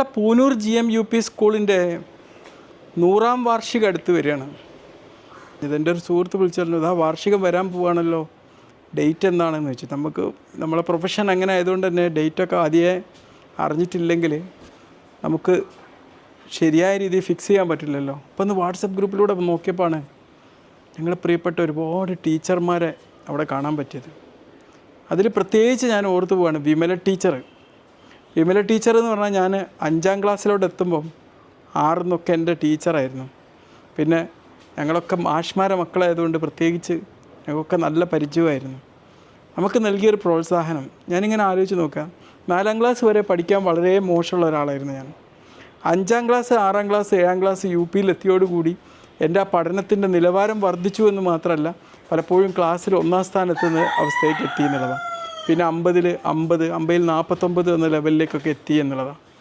Poonoor G M U P സ്കൂളിന്റെ നൂറാം വാർഷികം അടുത്ത് വരികയാണ്. ഇതെന്റെ ഒരു സുഹൃത്ത് വിളിച്ചിരുന്നു ഇതാ വാർഷികം വരാൻ പോവാണല്ലോ. ഡേറ്റ് എന്താണെന്ന് വെച്ചു. നമുക്ക് നമ്മളെ പ്രൊഫഷൻ അങ്ങനെ ആയതുകൊണ്ട് തന്നെ ഡേറ്റൊക്കെ ആദ്യമേ അറിഞ്ഞിട്ടില്ലെങ്കിൽ നമുക്ക് ശരിയായ രീതിയിൽ ഫിക്സ് ചെയ്യാൻ പറ്റില്ലല്ലോ. അപ്പോൾ ഒന്ന് വാട്സപ്പ് ഗ്രൂപ്പിലൂടെ നോക്കിയപ്പോഴാണ് ഞങ്ങളുടെ പ്രിയപ്പെട്ട ഒരുപാട് ടീച്ചർമാരെ അവിടെ കാണാൻ പറ്റിയത്. അതിൽ പ്രത്യേകിച്ച് ഞാൻ ഓർത്തു പോവാണ് വിമല ടീച്ചർ വിമല ടീച്ചർ എന്ന് പറഞ്ഞാൽ ഞാൻ അഞ്ചാം ക്ലാസ്സിലോട്ട് എത്തുമ്പം ആറുന്നൊക്കെ എന്റെ ടീച്ചറായിരുന്നു പിന്നെ ഞങ്ങളൊക്കെ മാഷ്മാരെ മക്കളായതുകൊണ്ട് പ്രത്യേകിച്ച് ഞങ്ങൾക്കൊക്കെ നല്ല പരിചയമായിരുന്നു. നമുക്ക് നൽകിയൊരു പ്രോത്സാഹനം. ഞാനിങ്ങനെ ആലോചിച്ച് നോക്കാം. നാലാം ക്ലാസ് വരെ പഠിക്കാൻ വളരെ മോശമുള്ള ഒരാളായിരുന്നു ഞാൻ. അഞ്ചാം ക്ലാസ് ആറാം ക്ലാസ് ഏഴാം ക്ലാസ് യു പിയിൽ എത്തിയോടുകൂടി എന്റെ ആ പഠനത്തിന്റെ നിലവാരം വർദ്ധിച്ചു എന്ന് മാത്രമല്ല പലപ്പോഴും ക്ലാസ്സിൽ ഒന്നാം സ്ഥാനത്തുനിന്ന് അവസ്ഥയിലേക്ക് എത്തി എന്നുള്ളതാണ്. പിന്നെ അമ്പതിൽ അമ്പത് അമ്പതിൽ നാൽപ്പത്തൊമ്പത് എന്ന ലെവലിലേക്കൊക്കെ എത്തി എന്നുള്ളതാണ്